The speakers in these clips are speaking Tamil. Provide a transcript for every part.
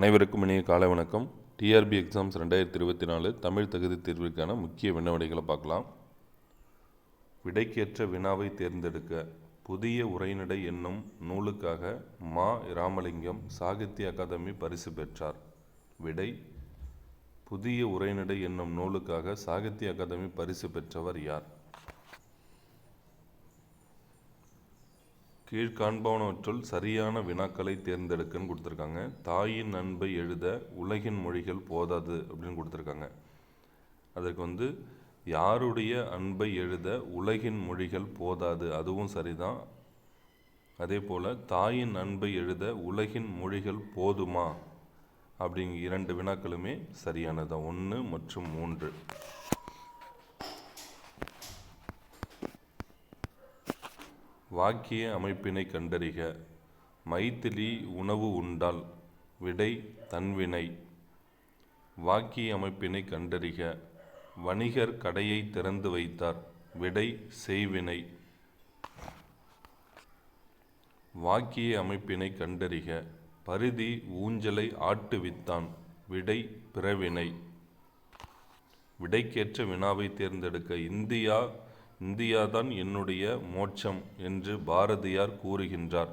அனைவருக்கும் இனிய காலை வணக்கம். டிஆர்பி எக்ஸாம்ஸ் ரெண்டாயிரத்தி இருபத்தி நாலு தமிழ் தகுதி தேர்விற்கான முக்கிய வினாவிடைகளை பார்க்கலாம். விடைக்கேற்ற வினாவை தேர்ந்தெடுக்க புதிய உரைநடை என்னும் நூலுக்காக மா. ராமலிங்கம் சாகித்ய அகாதமி பரிசு பெற்றார். விடை புதிய உரைநடை என்னும் நூலுக்காக சாகித்ய அகாதமி பரிசு பெற்றவர் யார்? கீழ்காண்பவனவற்றுள் சரியான வினாக்களை தேர்ந்தெடுக்கன்னு கொடுத்துருக்காங்க. தாயின் அன்பை எழுத உலகின் மொழிகள் போதாது அப்படின்னு கொடுத்துருக்காங்க. அதற்கு வந்து யாருடைய அன்பை எழுத உலகின் மொழிகள் போதாது அதுவும் சரிதான். அதே போல் தாயின் அன்பை எழுத உலகின் மொழிகள் போதுமா? அப்படிங்கிற இரண்டு வினாக்களுமே சரியானதான் ஒன்று மற்றும் மூன்று. வாக்கிய அமைப்பினை கண்டறிக. மைத்திலி உணவு உண்டால் விடை தன்வினை. வாக்கிய அமைப்பினை கண்டறிக. வணிகர் கடையை திறந்து வைத்தார் விடை செய்வினை. வாக்கிய அமைப்பினை கண்டறிக. பரிதி ஊஞ்சலை ஆட்டுவித்தான் விடை பிறவினை. விடைக்கேற்ற வினாவை தேர்ந்தெடுக்க இந்தியா இந்தியாதான் என்னுடைய மோட்சம் என்று பாரதியார் கூறுகின்றார்.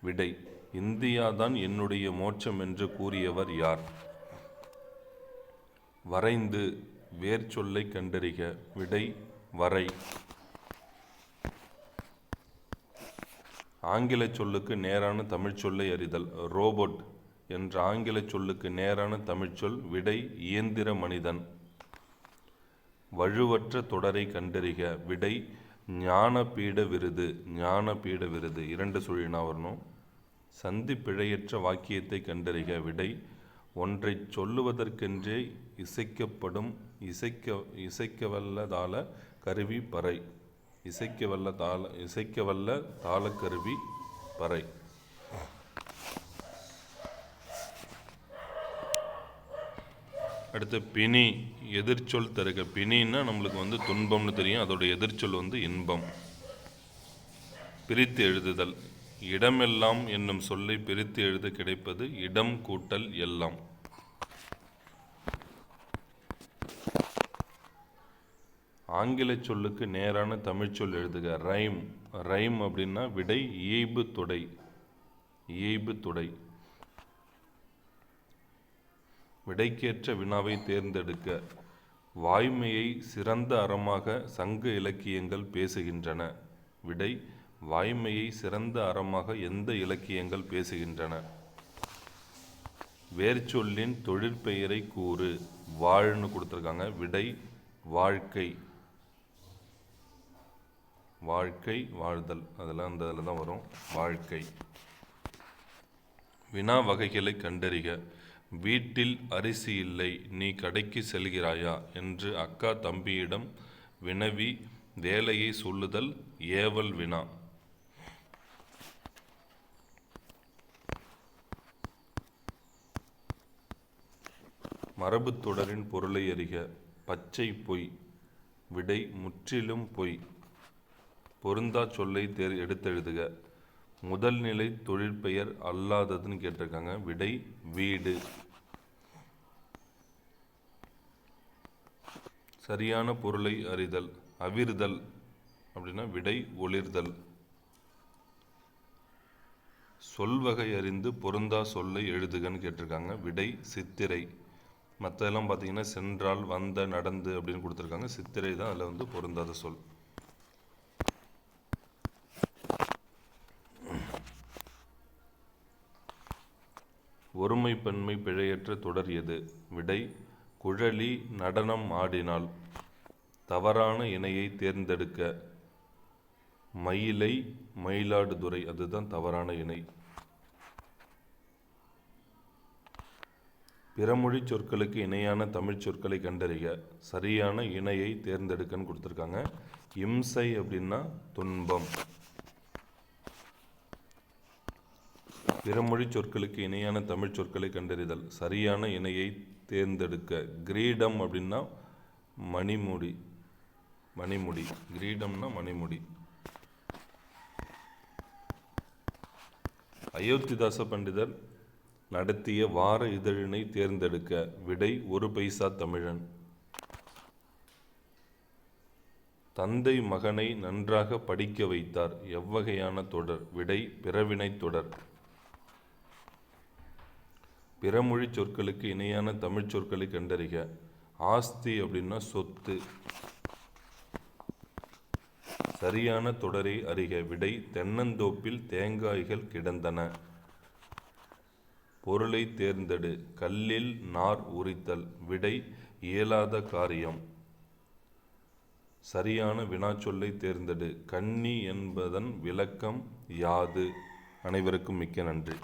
விடை இந்தியாதான் என்னுடைய மோட்சம் என்று கூறியவர் யார்? வரைந்து வேர் சொல்லை கண்டறிக. விடை வரை. ஆங்கில சொல்லுக்கு நேரான தமிழ் சொல்லை அறிதல். ரோபோட் என்ற ஆங்கில சொல்லுக்கு நேரான தமிழ்ச்சொல் விடை இயந்திர மனிதன். வழுவற்ற தொடரை கண்டறிக. விடை ஞானபீட விருது ஞானபீட விருது. இரண்டு சுழினா வரணும்? சந்தி பிழையற்ற வாக்கியத்தை கண்டறிக. விடை ஒன்றை சொல்லுவதற்கென்றே இசைக்கப்படும் இசைக்க இசைக்கவல்லதால கருவி பறை. இசைக்கவல்ல தாள இசைக்கவல்ல தாளக்கருவி பறை. அடுத்து பிணி எதிர்ச்சொல் தருக. பிணின்னா நம்மளுக்கு வந்து துன்பம்னு தெரியும். அதோட எதிர்ச்சொல் வந்து இன்பம். பிரித்து எழுதுதல். இடமெல்லாம் என்னும் சொல்லை பிரித்து எழுத கிடைப்பது இடம் கூட்டல் எல்லாம். ஆங்கில சொல்லுக்கு நேரான தமிழ்ச்சொல் எழுதுக. ரைம். ரைம் அப்படின்னா விடை இயைபு தொடை. இயைபு தொடை. விடைக்கேற்ற வினாவை தேர்ந்தெடுக்க வாய்மையை சிறந்த அறமாக சங்க இலக்கியங்கள் பேசுகின்றன. விடை வாய்மையை சிறந்த அறமாக எந்த இலக்கியங்கள் பேசுகின்றன? வேர்ச்சொல்லின் தொழிற்பெயரை கூறு வாழ்னு கொடுத்துருக்காங்க. விடை வாழ்க்கை. வாழ்க்கை வாழ்தல். அதெல்லாம் அந்த இதில் தான் வரும். வாழ்க்கை. வினா வகைகளை கண்டறிக. வீட்டில் அரிசி இல்லை நீ கடைக்கு செல்கிறாயா? என்று அக்கா தம்பியிடம் வினவி வேலையை சொல்லுதல் ஏவல் வினா. மரபு தொடரின் பொருளை அறிக. பச்சை பொய் விடை முற்றிலும் பொய். பொருந்தா சொல்லை தேர் எடுத்தெழுதுக. முதல் நிலை தொழிற்பெயர் அல்லாததுன்னு கேட்டிருக்காங்க. விடை வீடு. சரியான பொருளை அறிதல் அவிர்தல் அப்படின்னா விடை ஒளிர்தல். சொல்வகை அறிந்து பொருந்தா சொல்லை எழுதுகன்னு கேட்டிருக்காங்க. விடை சித்திரை. மற்றதெல்லாம் பார்த்தீங்கன்னா சென்றால் வந்த நடந்து அப்படின்னு கொடுத்துருக்காங்க. சித்திரை தான் அதில் வந்து பொருந்தாத சொல். ஒருமைப்பன்மை பிழையற்ற தொடர் எது? விடை குழலி நடனம் ஆடினால் தவறான இணையை தேர்ந்தெடுக்க மயிலை மயிலாடுதுறை அதுதான் தவறான இணை. பிறமொழி சொற்களுக்கு இணையான தமிழ் சொற்களை கண்டறிய சரியான இணையை தேர்ந்தெடுக்கன்னு கொடுத்துருக்காங்க. இம்சை அப்படின்னா துன்பம். பிறமொழி சொற்களுக்கு இணையான தமிழ் சொற்களை கண்டறிதல் சரியான இணையை தேர்ந்தெடுக்க. கிரீடம் அப்படின்னா மணிமுடி. மணிமுடி. கிரீடம்னா மணிமுடி. அயோத்திதாச பண்டிதர் நடத்திய வார இதழினை தேர்ந்தெடுக்க. விடை ஒரு பைசா தமிழன். தந்தை மகனை நன்றாக படிக்க வைத்தார். எவ்வகையான தொடர். விடை பிறவினைத் தொடர். பிறமொழி சொற்களுக்கு இணையான தமிழ் சொற்களை கண்டறிக. ஆஸ்தி அப்படின்னா சொத்து. சரியான தொடரை அறிக. விடை தென்னந்தோப்பில் தேங்காய்கள் கிடந்தன. பொருளை தேர்ந்தெடு. கல்லில் நார் உரித்தல். விடை இயலாத காரியம். சரியான வினாச்சொல்லை தேர்ந்தெடு. கன்னி என்பதன் விளக்கம் யாது? அனைவருக்கும் மிக்க நன்றி.